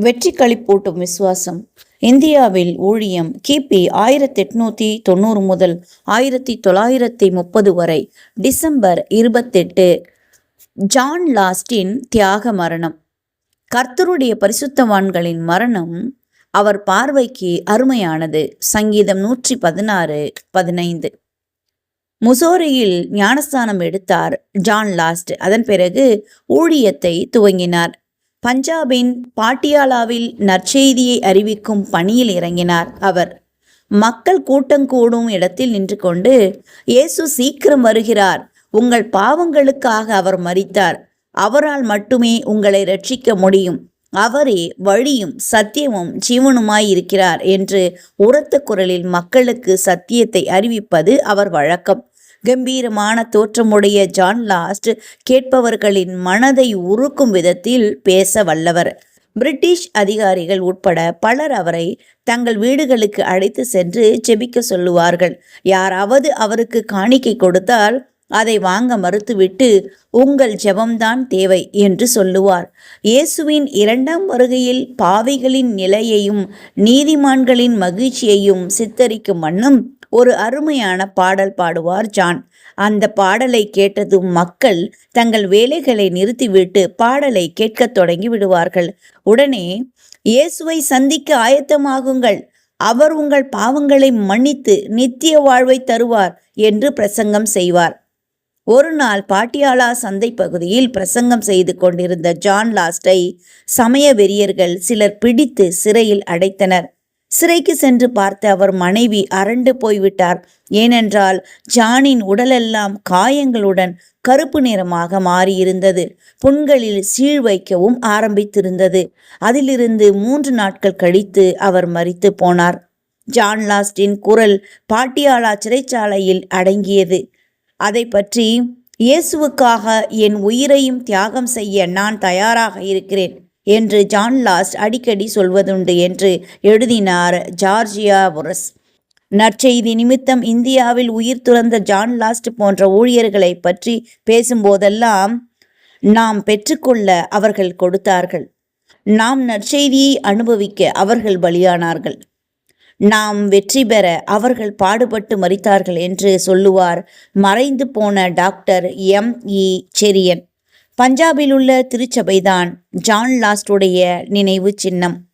வெற்றி களிப்பூட்டும் விசுவாசம். இந்தியாவில் ஊழியம் கிபி ஆயிரத்தி எட்நூத்தி தொண்ணூறு முதல் ஆயிரத்தி தொள்ளாயிரத்தி முப்பது வரை டிசம்பர் இருபத்தெட்டு. ஜான் லாஸ்டின் தியாக மரணம். கர்த்தருடைய பரிசுத்தவான்களின் மரணம் அவர் பார்வைக்கு அருமையானது. சங்கீதம் நூற்றி பதினாறு பதினைந்து. முசோரியில் ஞானஸ்தானம் எடுத்தார் ஜான் லாஸ்ட். அதன் பிறகு ஊழியத்தை துவங்கினார். பஞ்சாபின் பாட்டியாலாவில் நற்செய்தியை அறிவிக்கும் பணியில் இறங்கினார் அவர். மக்கள் கூட்டங்கூடும் இடத்தில் நின்று கொண்டு இயேசு சீக்கிரம் வருகிறார். உங்கள் பாவங்களுக்காக அவர் மறித்தார் அவரால் மட்டுமே உங்களை ரட்சிக்க முடியும். அவரே வழியும் சத்தியமும் ஜீவனுமாய் இருக்கிறார் என்று உரத்த குரலில் மக்களுக்கு சத்தியத்தை அறிவிப்பது அவர் வழக்கம். கம்பீரமான தோற்றமுடைய ஜான் லாஸ்ட் கேட்பவர்களின் மனதை உருக்கும் விதத்தில் பேச வல்லவர். பிரிட்டிஷ் அதிகாரிகள் உட்பட பலர் அவரை தங்கள் வீடுகளுக்கு அழைத்து சென்று செபிக்க சொல்லுவார்கள். யாராவது அவருக்கு காணிக்கை கொடுத்தால் அதை வாங்க மறுத்துவிட்டு உங்கள் ஜெபம்தான் தேவை என்று சொல்லுவார். இயேசுவின் இரண்டாம் வருகையில் பாவிகளின் நிலையையும் நீதிமான்களின் மகிழ்ச்சியையும் சித்தரிக்கும் வண்ணம் ஒரு அருமையான பாடல் பாடுவார் ஜான். அந்த பாடலை கேட்டதும் மக்கள் தங்கள் வேலைகளை நிறுத்திவிட்டு பாடலை கேட்கத் தொடங்கி விடுவார்கள். உடனே இயேசுவை சந்திக்க ஆயத்தமாகுங்கள். அவர் உங்கள் பாவங்களை மன்னித்து நித்திய வாழ்வை தருவார் என்று பிரசங்கம் செய்வார். ஒரு நாள் பாட்டியாலா சந்தை பகுதியில் பிரசங்கம் செய்து கொண்டிருந்த ஜான் லாஸ்டை சமய வெறியர்கள் சிலர் பிடித்து சிறையில் அடைத்தனர். சிறைக்கு சென்று பார்த்த அவர் மனைவி அரண்டு போய்விட்டார். ஏனென்றால் ஜானின் உடலெல்லாம் காயங்களுடன் கருப்பு நிறமாக மாறியிருந்தது. புண்களில் சீழ் வைக்கவும் ஆரம்பித்திருந்தது. அதிலிருந்து மூன்று நாட்கள் கழித்து அவர் மறித்து போனார். ஜான் லாஸ்டின் குரல் பாட்டியாலா சிறைச்சாலையில் அடங்கியது. அதை பற்றி இயேசுவுக்காக என் உயிரையும் தியாகம் செய்ய நான் தயாராக இருக்கிறேன். என்று ஜான் லாஸ்ட் அடிக்கடி சொல்வதுண்டு என்று எழுதினார் ஜார்ஜியா புரஸ் நற்செய்தி நிமித்தம் இந்தியாவில் உயிர் துறந்த ஜான் லாஸ்ட் போன்ற ஊழியர்களை பற்றி பேசும்போதெல்லாம் நாம் பெற்றுக்கொள்ள அவர்கள் கொடுத்தார்கள். நாம் நற்செய்தியை அனுபவிக்க அவர்கள் பலியானார்கள். நாம் வெற்றி பெற அவர்கள் பாடுபட்டு மறித்தார்கள் என்று சொல்லுவார் மறைந்து போன டாக்டர் எம் இ செரியன். பஞ்சாபில் உள்ள திருச்சபைதான் ஜான் லாஸ்டுடைய நினைவு சின்னம்.